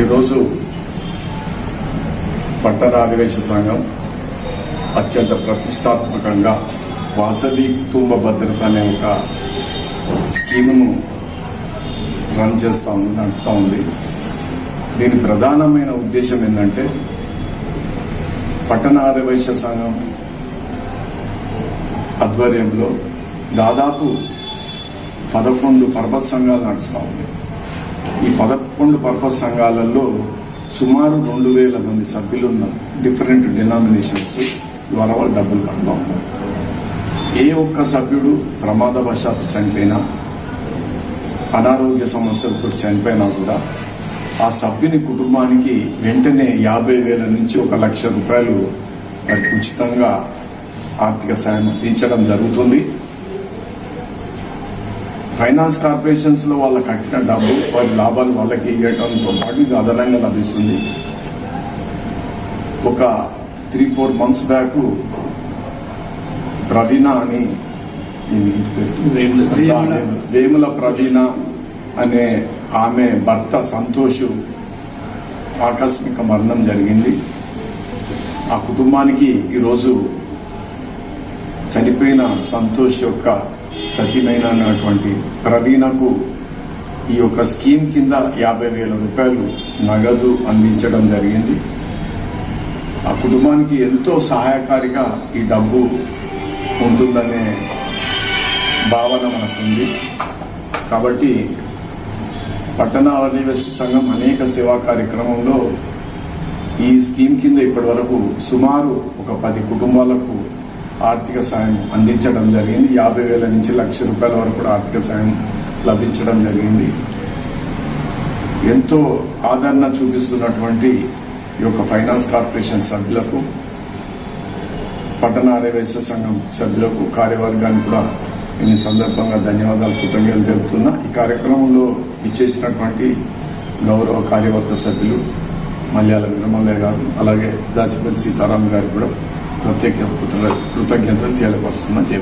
ఈరోజు పట్టణ ఆదివేశ సంఘం అత్యంత ప్రతిష్టాత్మకంగా వాసవి కుటుంబ భద్రత అనే ఒక స్కీమును రన్ చేస్తా ఉంది నడుపుతా ఉంది. దీని ప్రధానమైన ఉద్దేశం ఏంటంటే పట్టణ ఆదివేశ సంఘం ఆధ్వర్యంలో దాదాపు పదకొండు పర్వత సంఘాలు నడుస్తూ ఉంది. ఈ పదకొండు పర్పస్ సంఘాలలో సుమారు రెండు వేల మంది సభ్యులు ఉన్నారు డిఫరెంట్ డినామినేషన్స్ ద్వారా వాళ్ళు డబ్బులు కడుతూ ఉన్నారు ఏ ఒక్క సభ్యుడు ప్రమాదవశాత్తు చనిపోయినా అనారోగ్య సమస్యలతో చనిపోయినా కూడా ఆ సభ్యుని కుటుంబానికి వెంటనే యాభై వేల నుంచి ఒక లక్ష రూపాయలు ఉచితంగా ఆర్థిక సాయం అందించడం జరుగుతుంది. ఫైనాన్స్ కార్పొరేషన్స్లో వాళ్ళ కట్టిన డబ్బు వారి లాభాలు వాళ్ళకి ఇవ్వటంతో పాటు ఇది అదనంగా లభిస్తుంది. ఒక three four months back Praveena అని? వేముల ప్రవీణ అనే ఆమె భర్త సంతోష్ ఆకస్మిక మరణం జరిగింది. ఆ కుటుంబానికి ఈరోజు చనిపోయిన సంతోష్ యొక్క సతీమైనటువంటి ప్రవీణకు ఈ యొక్క స్కీమ్ కింద యాభై వేల రూపాయలు నగదు అందించడం జరిగింది. ఆ కుటుంబానికి ఎంతో సహాయకారిగా ఈ డబ్బు ఉంటుందనే భావన మనకుంది. కాబట్టి పట్టణ ఆదివాసీ సంఘం అనేక సేవా కార్యక్రమంలో ఈ స్కీమ్ కింద ఇప్పటి వరకు సుమారు ఒక పది కుటుంబాలకు ఆర్థిక సాయం అందించడం జరిగింది. యాభై వేల నుంచి లక్ష రూపాయల వరకు కూడా ఆర్థిక సాయం లభించడం జరిగింది. ఎంతో ఆదరణ చూపిస్తున్నటువంటి ఈ యొక్క ఫైనాన్స్ కార్పొరేషన్ సభ్యులకు పట్టణ ఆర్యవైశ్య సంఘం సభ్యులకు కార్యవర్గానికి కూడా నేను ఈ సందర్భంగా ధన్యవాదాలు కృతజ్ఞతలు తెలుపుతున్నా. ఈ కార్యక్రమంలో ఇచ్చేసినటువంటి గౌరవ కార్యవర్గ సభ్యులు మల్యాల విరమల్లయ్య గారు అలాగే దాచిపల్లి సీతారాం గారు కూడా ప్రత్యేక కృతజ్ఞతలు తెలియపరుస్తున్నా